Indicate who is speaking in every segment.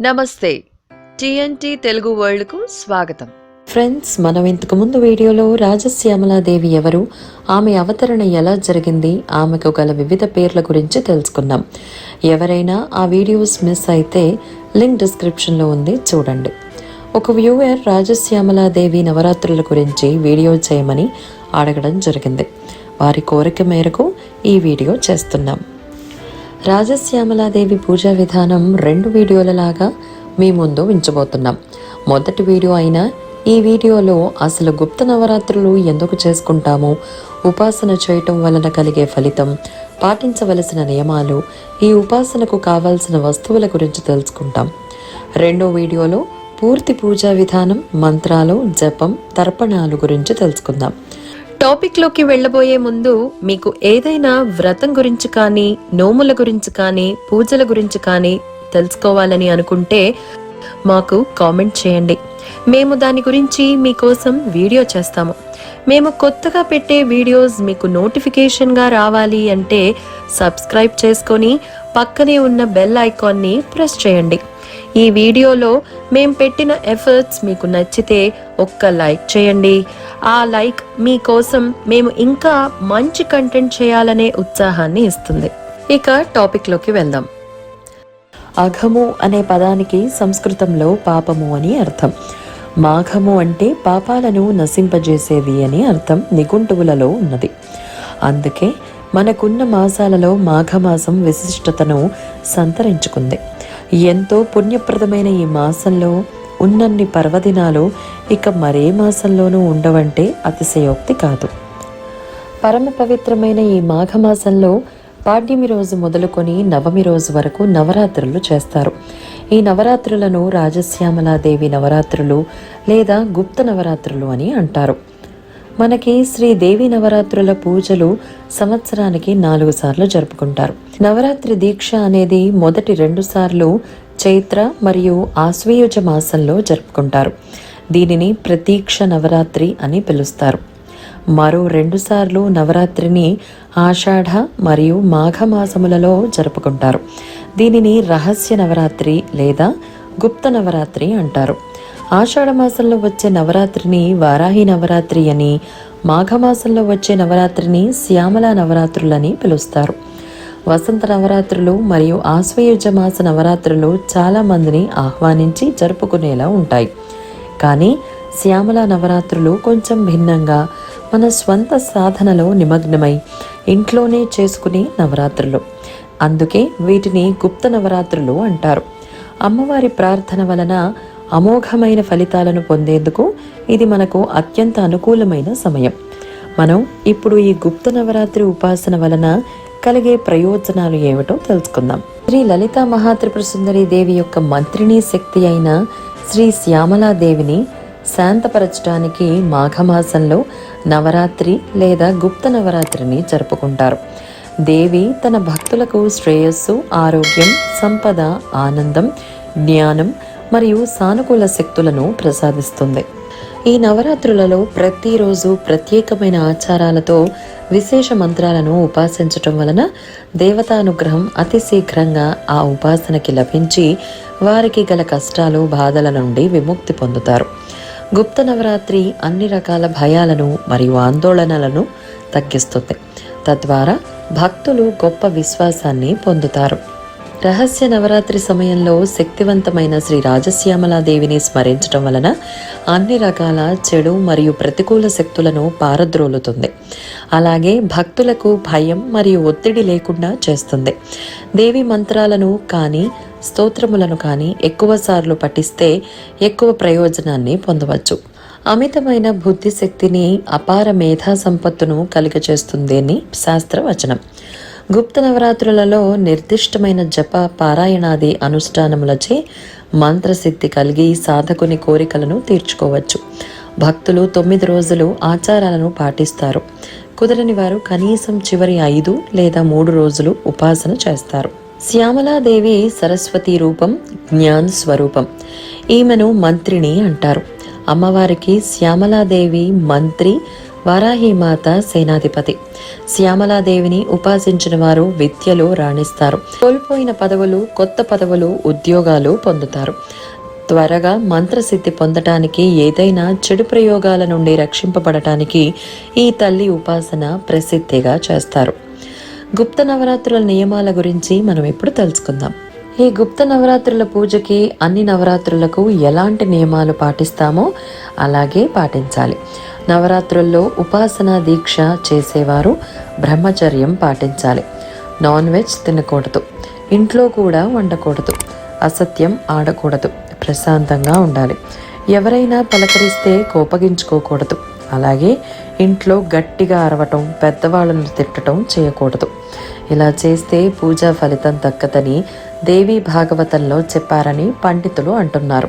Speaker 1: నమస్తే. టిఎన్టీ తెలుగు వరల్డ్కు స్వాగతం.
Speaker 2: ఫ్రెండ్స్ మనం ఇంతకు ముందు వీడియోలో రాజశ్యామలాదేవి ఎవరు ఆమె అవతరణ ఎలా జరిగింది ఆమెకు గల వివిధ పేర్ల గురించి తెలుసుకుందాం. ఎవరైనా ఆ వీడియోస్ మిస్ అయితే లింక్ డిస్క్రిప్షన్లో ఉంది చూడండి. ఒక వ్యూవర్ రాజశ్యామలాదేవి నవరాత్రుల గురించి వీడియో చేయమని అడగడం జరిగింది. వారి కోరిక మేరకు ఈ వీడియో చేస్తున్నాం. రాజశ్యామలాదేవి పూజా విధానం రెండు వీడియోలలాగా మీ ముందు ఉంచబోతున్నాం. మొదటి వీడియో అయిన ఈ వీడియోలో అసలు గుప్త నవరాత్రులు ఎందుకు చేసుకుంటాము ఉపాసన చేయటం వలన కలిగే ఫలితం పాటించవలసిన నియమాలు ఈ ఉపాసనకు కావాల్సిన వస్తువుల గురించి తెలుసుకుంటాం. రెండో వీడియోలో పూర్తి పూజా విధానం మంత్రాలు జపం తర్పణాలు గురించి తెలుసుకుందాం.
Speaker 1: టాపిక్లోకి వెళ్ళబోయే ముందు మీకు ఏదైనా వ్రతం గురించి కానీ నోముల గురించి కానీ పూజల గురించి కానీ తెలుసుకోవాలని అనుకుంటే మాకు కామెంట్ చేయండి. మేము దాని గురించి మీకోసం వీడియో చేస్తాము. మేము కొత్తగా పెట్టే వీడియోస్ మీకు నోటిఫికేషన్గా రావాలి అంటే సబ్స్క్రైబ్ చేసుకొని పక్కనే ఉన్న బెల్ ఐకాన్ని ప్రెస్ చేయండి. ఈ వీడియోలో మేం పెట్టిన ఎఫర్ట్స్ మీకు నచ్చితే ఒక్క లైక్ చేయండి. ఆ లైక్ మీకోసం మేము ఇంకా మంచి కంటెంట్ చేయాలనే ఉత్సాహాన్ని ఇస్తుంది. ఇక టాపిక్లోకి వెళ్దాం.
Speaker 2: అఘము అనే పదానికి సంస్కృతంలో పాపము అని అర్థం. మాఘము అంటే పాపాలను నశింపజేసేది అని అర్థం నిఘంటువులలో ఉన్నది. అందుకే మనకున్న మాసాలలో మాఘమాసం విశిష్టతను సంతరించుకుంది. ఎంతో పుణ్యప్రదమైన ఈ మాసంలో ఉన్నన్ని పర్వదినాలు ఇక మరే మాసంలోనూ ఉండవంటే అతిశయోక్తి కాదు. పరమ పవిత్రమైన ఈ మాఘమాసంలో పాడ్యమి రోజు మొదలుకొని నవమి రోజు వరకు నవరాత్రులు చేస్తారు. ఈ నవరాత్రులను రాజశ్యామలాదేవి నవరాత్రులు లేదా గుప్త నవరాత్రులు అని అంటారు. మనకి శ్రీదేవి నవరాత్రుల పూజలు సంవత్సరానికి నాలుగు సార్లు జరుపుకుంటారు. నవరాత్రి దీక్ష అనేది మొదటి రెండు సార్లు చైత్ర మరియు ఆశ్వయుజ మాసంలో జరుపుకుంటారు. దీనిని ప్రతీక్ష నవరాత్రి అని పిలుస్తారు. మరో రెండుసార్లు నవరాత్రిని ఆషాఢ మరియు మాఘమాసములలో జరుపుకుంటారు. దీనిని రహస్య నవరాత్రి లేదా గుప్త నవరాత్రి అంటారు. ఆషాఢమాసంలో వచ్చే నవరాత్రిని వారాహి నవరాత్రి అని మాఘమాసంలో వచ్చే నవరాత్రిని శ్యామల నవరాత్రులని పిలుస్తారు. వసంత నవరాత్రులు మరియు ఆశ్వయుజ మాస నవరాత్రులు చాలా మందిని ఆహ్వానించి జరుపుకునేలా ఉంటాయి. కానీ శ్యామల నవరాత్రులు కొంచెం భిన్నంగా మన స్వంత సాధనలో నిమగ్నమై ఇంట్లోనే చేసుకునే నవరాత్రులు. అందుకే వీటిని గుప్త నవరాత్రులు అంటారు. అమ్మవారి ప్రార్థన వలన అమోఘమైన ఫలితాలను పొందేందుకు ఇది మనకు అత్యంత అనుకూలమైన సమయం. మనం ఇప్పుడు ఈ గుప్త నవరాత్రి ఉపాసన వలన కలిగే ప్రయోజనాలు ఏమిటో తెలుసుకుందాం. శ్రీ లలిత మహాత్రిపుర సుందరి దేవి యొక్క మంత్రిని శక్తి అయిన శ్రీ శ్యామలాదేవిని శాంతపరచడానికి మాఘమాసంలో నవరాత్రి లేదా గుప్త నవరాత్రిని జరుపుకుంటారు. దేవి తన భక్తులకు శ్రేయస్సు ఆరోగ్యం సంపద ఆనందం జ్ఞానం మరియు సానుకూల శక్తులను ప్రసాదిస్తుంది. ఈ నవరాత్రులలో ప్రతిరోజు ప్రత్యేకమైన ఆచారాలతో విశేష మంత్రాలను ఉపాసించటం వలన దేవతానుగ్రహం అతి శీఘ్రంగా ఆ ఉపాసనకి లభించి వారికి గల కష్టాలు బాధల నుండి విముక్తి పొందుతారు. గుప్త నవరాత్రి అన్ని రకాల భయాలను మరియు ఆందోళనలను తగ్గిస్తుంది. తద్వారా భక్తులు గొప్ప విశ్వాసాన్ని పొందుతారు. రహస్య నవరాత్రి సమయంలో శక్తివంతమైన శ్రీ రాజశ్యామలాదేవిని స్మరించడం వలన అన్ని రకాల చెడు మరియు ప్రతికూల శక్తులను పారద్రోలుతుంది. అలాగే భక్తులకు భయం మరియు ఒత్తిడి లేకుండా చేస్తుంది. దేవి మంత్రాలను కానీ స్తోత్రములను కానీ ఎక్కువసార్లు పఠిస్తే ఎక్కువ ప్రయోజనాన్ని పొందవచ్చు. అమితమైన బుద్ధి శక్తిని అపార మేధా సంపత్తును కలిగచేస్తుంది అని శాస్త్రవచనం. గుప్త నవరాత్రులలో నిర్దిష్టమైన జప పారాయణాది అనుష్ఠానములచే మంత్రసిద్ధి కలిగి సాధకుని కోరికలను తీర్చుకోవచ్చు. భక్తులు తొమ్మిది రోజులు ఆచారాలను పాటిస్తారు. కుదరని వారు కనీసం చివరి ఐదు లేదా మూడు రోజులు ఉపాసన చేస్తారు. శ్యామలాదేవి సరస్వతి రూపం జ్ఞాన్ స్వరూపం. ఈమెను మంత్రిని అంటారు. అమ్మవారికి శ్యామలాదేవి మంత్రి వారాహిమాత సేనాధిపతి. శ్యామలాదేవిని ఉపాసించిన వారు విద్యలో రాణిస్తారు. కోల్పోయిన పదవులు కొత్త పదవులు ఉద్యోగాలు పొందుతారు. త్వరగా మంత్రసిద్ధి పొందటానికి ఏదైనా చెడు ప్రయోగాల నుండి రక్షింపబడటానికి ఈ తల్లి ఉపాసన ప్రసిద్ధిగా చేస్తారు. గుప్త నవరాత్రుల నియమాల గురించి మనం ఇప్పుడు తెలుసుకుందాం. ఈ గుప్త నవరాత్రుల పూజకి అన్ని నవరాత్రులకు ఎలాంటి నియమాలు పాటిస్తామో అలాగే పాటించాలి. నవరాత్రుల్లో ఉపాసన దీక్ష చేసేవారు బ్రహ్మచర్యం పాటించాలి. నాన్ వెజ్ తినకూడదు. ఇంట్లో కూడా వండకూడదు. అసత్యం ఆడకూడదు. ప్రశాంతంగా ఉండాలి. ఎవరైనా పలకరిస్తే కోపగించుకోకూడదు. అలాగే ఇంట్లో గట్టిగా అరవటం పెద్దవాళ్ళను తిట్టడం చేయకూడదు. ఇలా చేస్తే పూజా ఫలితం దక్కదని దేవి భాగవతంలో చెప్పారని పండితులు అంటున్నారు.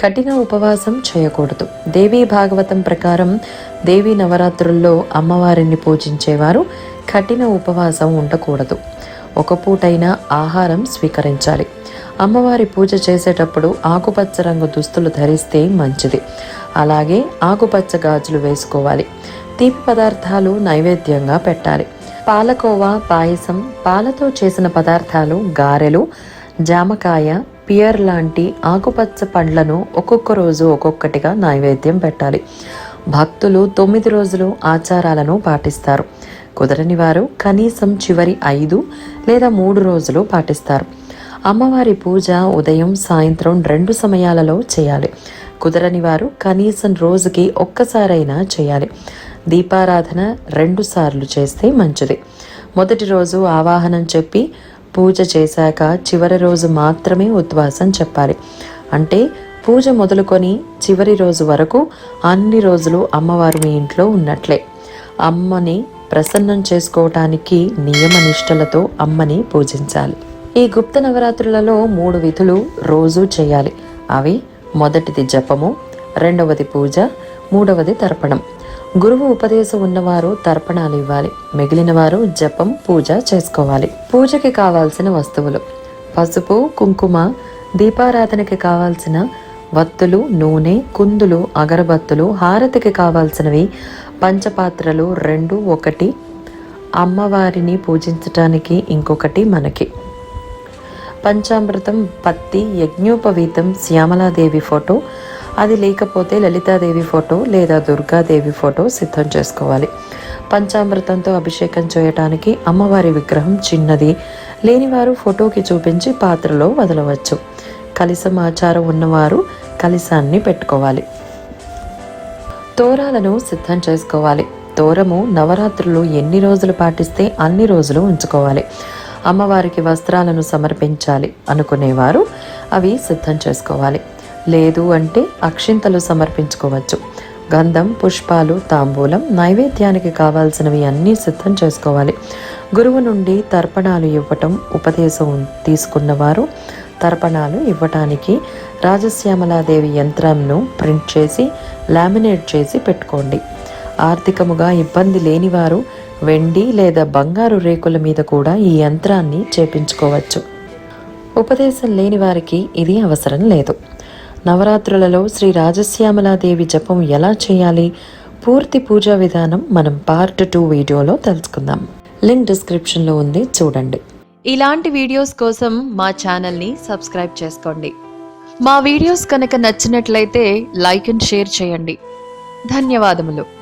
Speaker 2: కఠిన ఉపవాసం చేయకూడదు. దేవీ భాగవతం ప్రకారం దేవీ నవరాత్రుల్లో అమ్మవారిని పూజించేవారు కఠిన ఉపవాసం ఉండకూడదు. ఒక పూటైనా ఆహారం స్వీకరించాలి. అమ్మవారి పూజ చేసేటప్పుడు ఆకుపచ్చ రంగు దుస్తులు ధరిస్తే మంచిది. అలాగే ఆకుపచ్చ గాజులు వేసుకోవాలి. తీపి పదార్థాలు నైవేద్యంగా పెట్టాలి. పాలకోవా పాయసం పాలతో చేసిన పదార్థాలు గారెలు జామకాయ పియర్ లాంటి ఆకుపచ్చ పండ్లను ఒక్కొక్క రోజు ఒక్కొక్కటిగా నైవేద్యం పెట్టాలి. భక్తులు తొమ్మిది రోజులు ఆచారాలను పాటిస్తారు. కుదరని వారు కనీసం చివరి ఐదు లేదా మూడు రోజులు పాటిస్తారు. అమ్మవారి పూజ ఉదయం సాయంత్రం రెండు సమయాలలో చేయాలి. కుదరని వారు కనీసం రోజుకి ఒక్కసారైనా చేయాలి. దీపారాధన రెండు సార్లు చేస్తే మంచిది. మొదటి రోజు ఆవాహనం చెప్పి పూజ చేశాక చివరి రోజు మాత్రమే ఉద్వాసం చెప్పాలి. అంటే పూజ మొదలుకొని చివరి రోజు వరకు అన్ని రోజులు అమ్మవారు మీ ఇంట్లో ఉన్నట్లే. అమ్మని ప్రసన్నం చేసుకోవటానికి నియమనిష్టలతో అమ్మని పూజించాలి. ఈ గుప్త నవరాత్రులలో మూడు విధులు రోజూ చేయాలి. అవి మొదటిది జపము రెండవది పూజ మూడవది తర్పణం. గురువు ఉపదేశం ఉన్నవారు తర్పణాలు ఇవ్వాలి మిగిలిన వారు జపం పూజ చేసుకోవాలి. పూజకి కావాల్సిన వస్తువులు. పసుపు కుంకుమ దీపారాధనకి కావాల్సిన వత్తులు నూనె కుందులు అగరబత్తులు హారతికి కావాల్సినవి పంచపాత్రలు రెండు ఒకటి. అమ్మవారిని పూజించటానికి ఇంకొకటి మనకి. పంచామృతం పత్తి యజ్ఞోపవీతం శ్యామలాదేవి ఫోటో అది లేకపోతే లలితాదేవి ఫోటో లేదా దుర్గాదేవి ఫోటో సిద్ధం చేసుకోవాలి. పంచామృతంతో అభిషేకం చేయటానికి అమ్మవారి విగ్రహం చిన్నది. లేనివారు ఫోటోకి చూపించి పాత్రలో వదలవచ్చు. కలిసం ఆచారం ఉన్నవారు కలిసాన్ని పెట్టుకోవాలి. తోరాలను సిద్ధం చేసుకోవాలి. తోరము నవరాత్రులు ఎన్ని రోజులు పాటిస్తే అన్ని రోజులు ఉంచుకోవాలి. అమ్మవారికి వస్త్రాలను సమర్పించాలి అనుకునేవారు అవి సిద్ధం చేసుకోవాలి. లేదు అంటే అక్షింతలు సమర్పించుకోవచ్చు. గంధం పుష్పాలు తాంబూలం నైవేద్యానికి కావాల్సినవి అన్నీ సిద్ధం చేసుకోవాలి. గురువు నుండి తర్పణాలు ఇవ్వటం ఉపదేశం తీసుకున్నవారు తర్పణాలు ఇవ్వటానికి రాజశ్యామలాదేవి యంత్రంను ప్రింట్ చేసి లామినేట్ చేసి పెట్టుకోండి. ఆర్థికముగా ఇబ్బంది లేనివారు వెండి లేదా బంగారు రేకుల మీద కూడా ఈ యంత్రాన్ని చేపించుకోవచ్చు. ఉపదేశం లేని వారికి ఇది అవసరం లేదు. నవరాత్రులలో శ్రీ రాజశ్యామలాదేవి జపం ఎలా చేయాలి? పూర్తి పూజా విధానం మనం పార్ట్ టూ వీడియోలో తెలుసుకుందాం. లింక్ డిస్క్రిప్షన్లో ఉంది చూడండి.
Speaker 1: ఇలాంటి వీడియోస్ కోసం మా ఛానల్ని సబ్స్క్రైబ్ చేసుకోండి. మా వీడియోస్ కనుక నచ్చినట్లయితే లైక్ అండ్ షేర్ చేయండి. ధన్యవాదములు.